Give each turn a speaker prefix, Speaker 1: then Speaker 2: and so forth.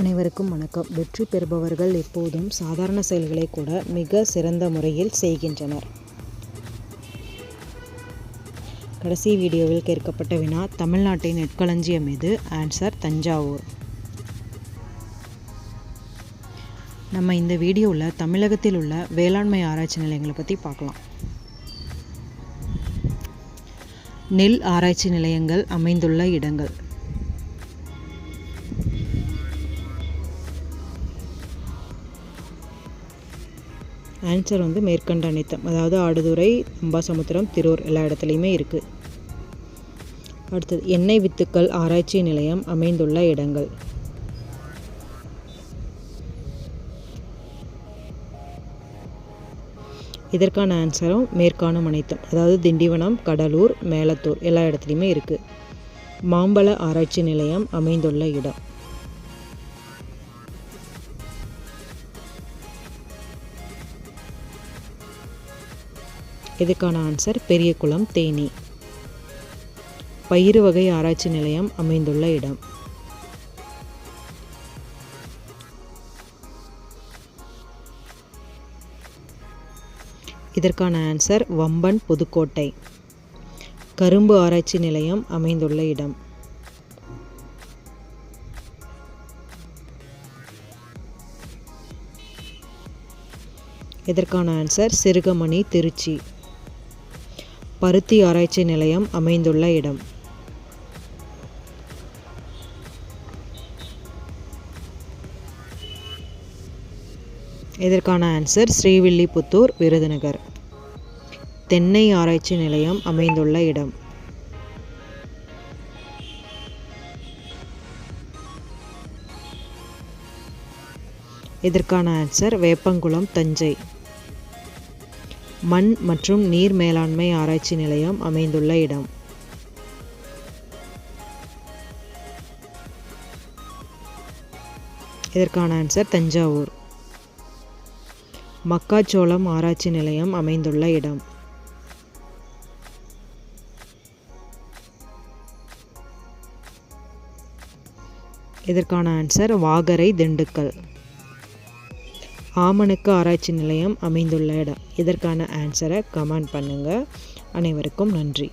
Speaker 1: அனைவருக்கும் வணக்கம். வெற்றி பெறுபவர்கள் எப்போதும் சாதாரண செயல்களை கூட மிக சிறந்த முறையில் செய்கின்றனர். கடைசி வீடியோவில் கேட்கப்பட்ட வினா தமிழ்நாட்டின் நெற்களஞ்சியம் எது? ஆன்சர் தஞ்சாவூர். நம்ம இந்த வீடியோவில் தமிழகத்தில் உள்ள வேளாண்மை ஆராய்ச்சி நிலையங்களை பற்றி பார்க்கலாம். நெல் ஆராய்ச்சி நிலையங்கள் அமைந்துள்ள இடங்கள். ஆன்சர் வந்து மேற்கண்ட அனைத்தம் அதாவது ஆடுதுறை அம்பாசமுத்திரம் திரூர் எல்லா இடத்துலையுமே இருக்குது அடுத்தது எண்ணெய் வித்துக்கள் ஆராய்ச்சி நிலையம் அமைந்துள்ள இடங்கள். இதற்கான ஆன்சரும் மேற்காணும் அனைத்தும். அதாவது திண்டிவனம் கடலூர் மேலத்தூர் எல்லா இடத்துலையுமே இருக்குது மாம்பழ ஆராய்ச்சி நிலையம் அமைந்துள்ள இடம். இதுக்கான ஆன்சர் பெரியகுளம் தேனி. பயிறு வகை ஆராய்ச்சி நிலையம் அமைந்துள்ள இடம். இதற்கான ஆன்சர் வம்பன் புதுக்கோட்டை. கரும்பு ஆராய்ச்சி நிலையம் அமைந்துள்ள இடம். இதற்கான ஆன்சர் சிறுகமணி திருச்சி. பருத்தி ஆராய்ச்சி நிலையம் அமைந்துள்ள இடம். இதற்கான ஆன்சர் ஸ்ரீவில்லிபுத்தூர் விருதுநகர். தென்னை ஆராய்ச்சி நிலையம் அமைந்துள்ள இடம். இதற்கான ஆன்சர் வேப்பங்குளம் தஞ்சை. மண் மற்றும் நீர் மேலாண்மை ஆராய்ச்சி நிலையம் அமைந்துள்ள இடம். இதற்கான ஆன்சர் தஞ்சாவூர். மக்காச்சோளம் ஆராய்ச்சி நிலையம் அமைந்துள்ள இடம். இதற்கான ஆன்சர் வாகரை திண்டுக்கல். ஆமணக்கு ஆராய்ச்சி நிலையம் அமைந்துள்ள இடம். இதற்கான ஆன்சரை கமெண்ட் பண்ணுங்கள் அனைவருக்கும் நன்றி.